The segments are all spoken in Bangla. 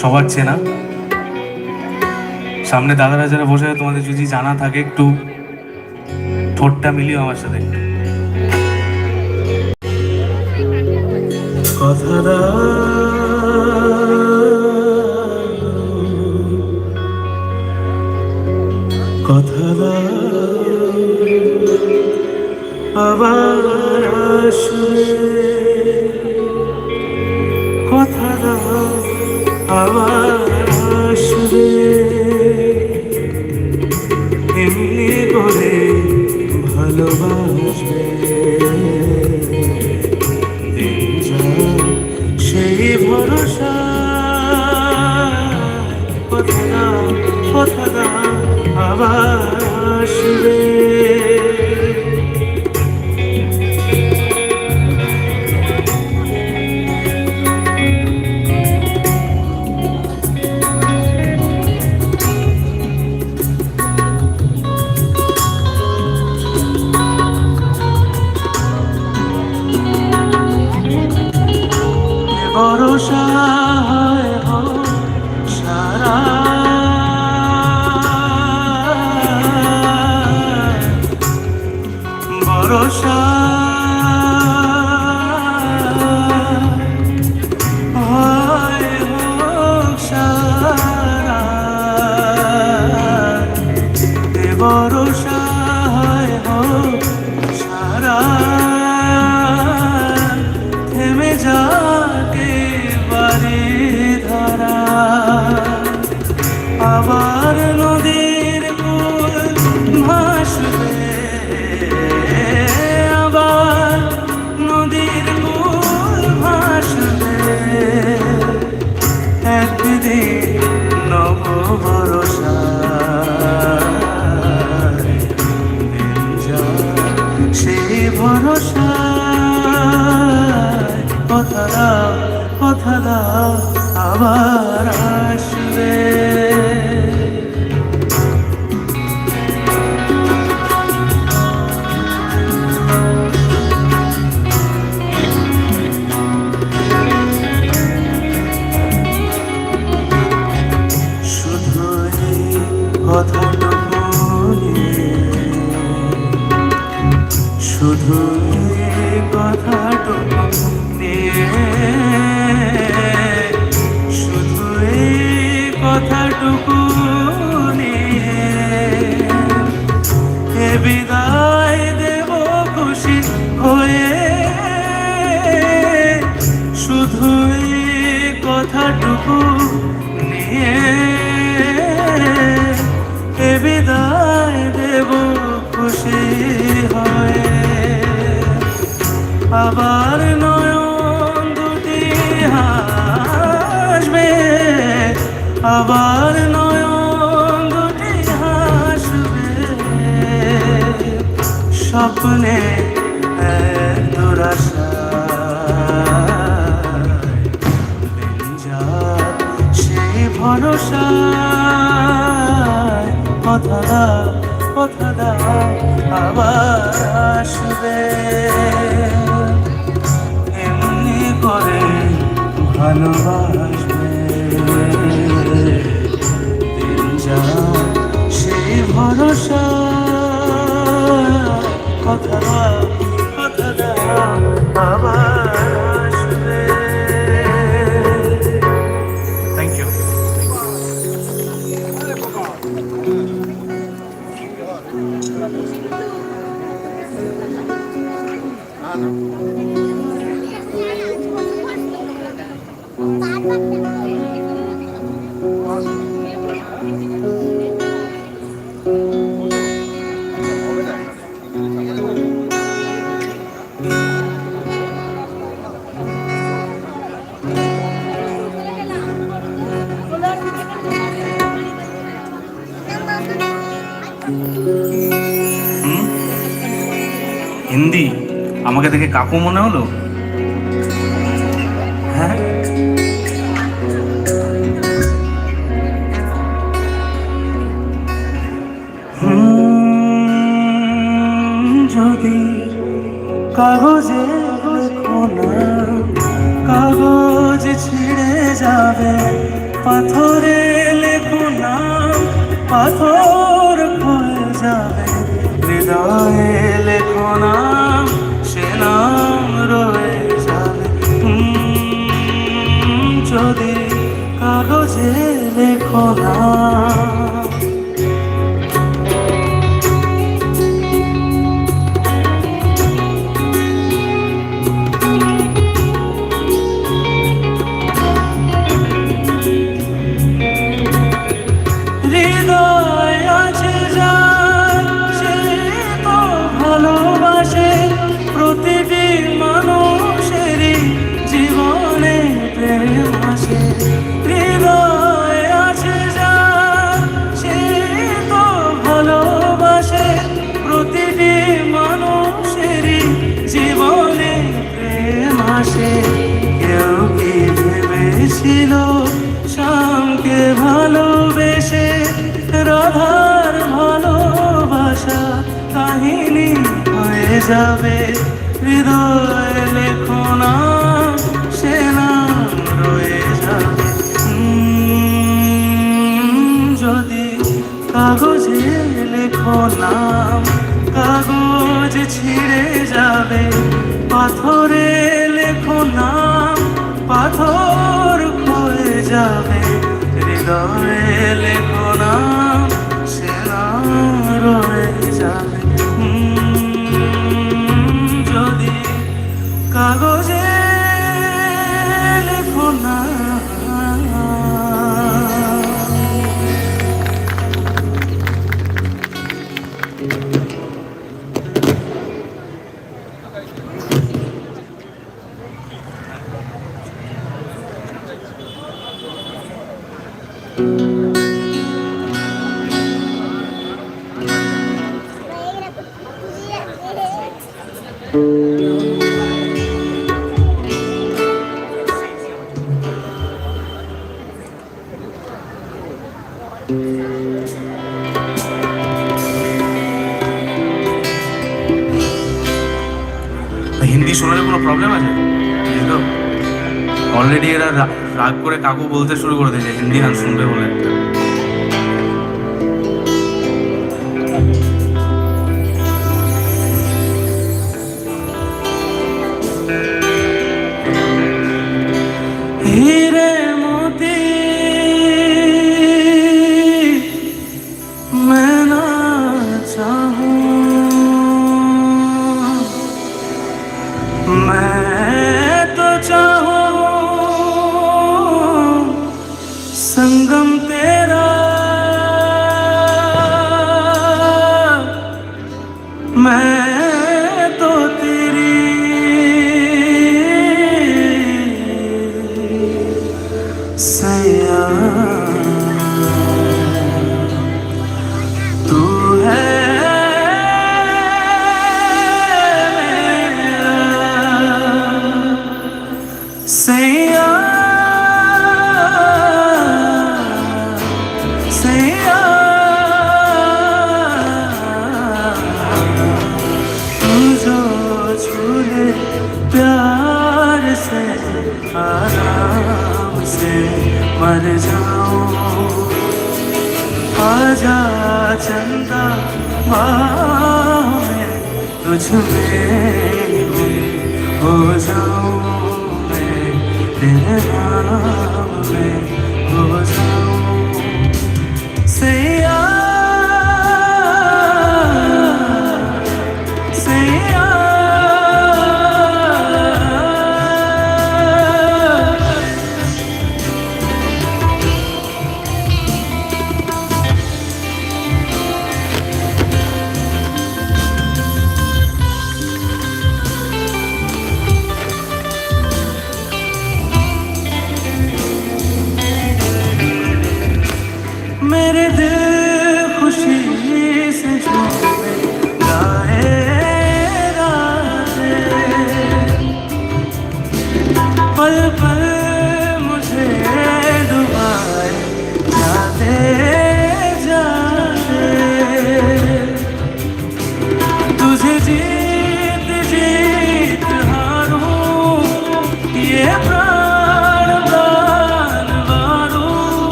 সবার চেনা। সামনে দাদারা যারা বসে তোমাদের যদি জানা থাকে একটু, ঠোঁটটা মিলিও আমার সাথে। কথা আবার আসবে আবার বিদায় দেব খুশি হয়ে। শুধু কথাটুকু নিয়ে এ বিদায় দেব খুশি হয়ে। আবার নয়ন দুটি হাসবে, আবার স্বপ্নে দুরাশা সেই ভরসা কথা কথা আবার আসবে। এমনি করে ভালোবাসবে। যায় সেই ভরসা কথা দাও কথা দাও দেখে কাকু মনে হলো? হ্যাঁ? যদি কাগজে কাগজ ছিঁড়ে যাবে পাথর উপহার যাবে হৃদয় লেখো না, সে নাম রয়ে যাবে। যদি কাগজে লেখো নাম, কাগজ ছিঁড়ে যাবে। পাথরে লেখো নাম, পাথর হয়ে যাবে। হৃদয় লেখো কাগজে লেখো না thank you. রাগ করে কাকু বলতে শুরু করে দিয়েছে হিন্দি গান শুনবে বলে। man. मर जाऊं आजा चंदा मैं तुझ में हो जाऊं मैं तेरा मेरे दिल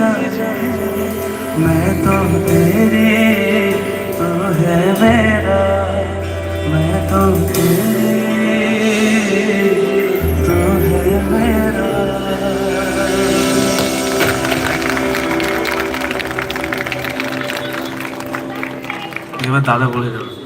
मैं तो तेरे तू है मेरा मैं तो तेरे तू है मेरा এবার দাদা বলে গেল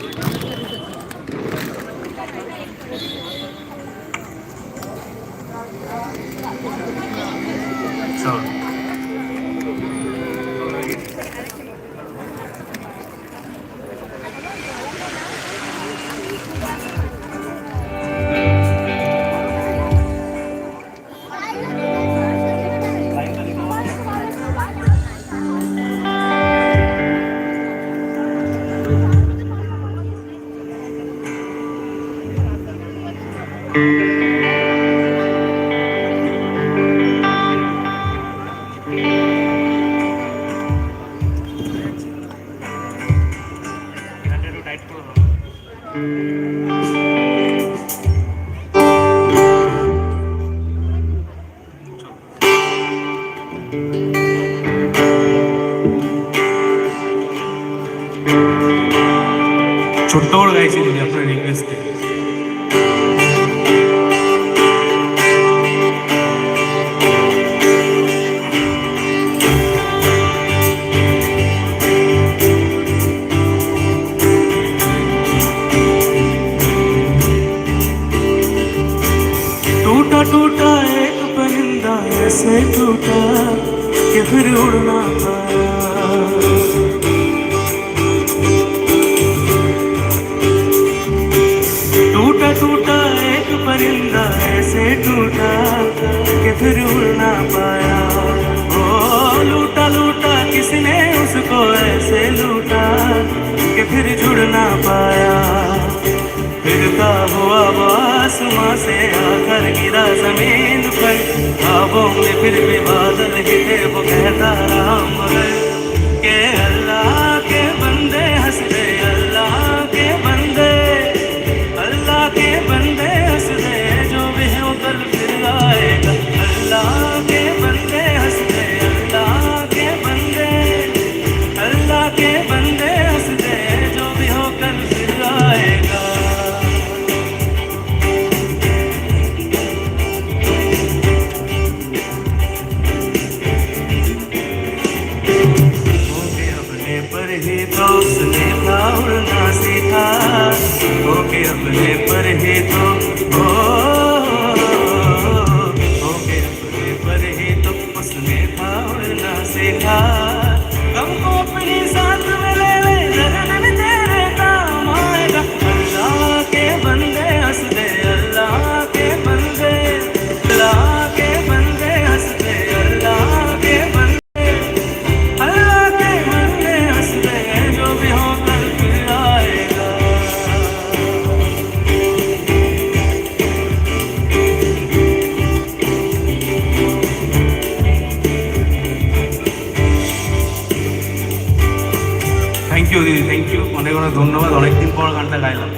परिंदा ऐसे टूटा कि फिर उड़ ना पाया। ओ, लूटा लूटा, किसने उसको ऐसे लूटा कि फिर जुड़ ना पाया। फिरता हुआ आसमां से आकर गिरा ज़मीन पर। खाबों में फिर भी बादल गिरे वो कहता राम है Jesus. ধন্যবাদ অনেকদিন পর গানটা গাইলাম।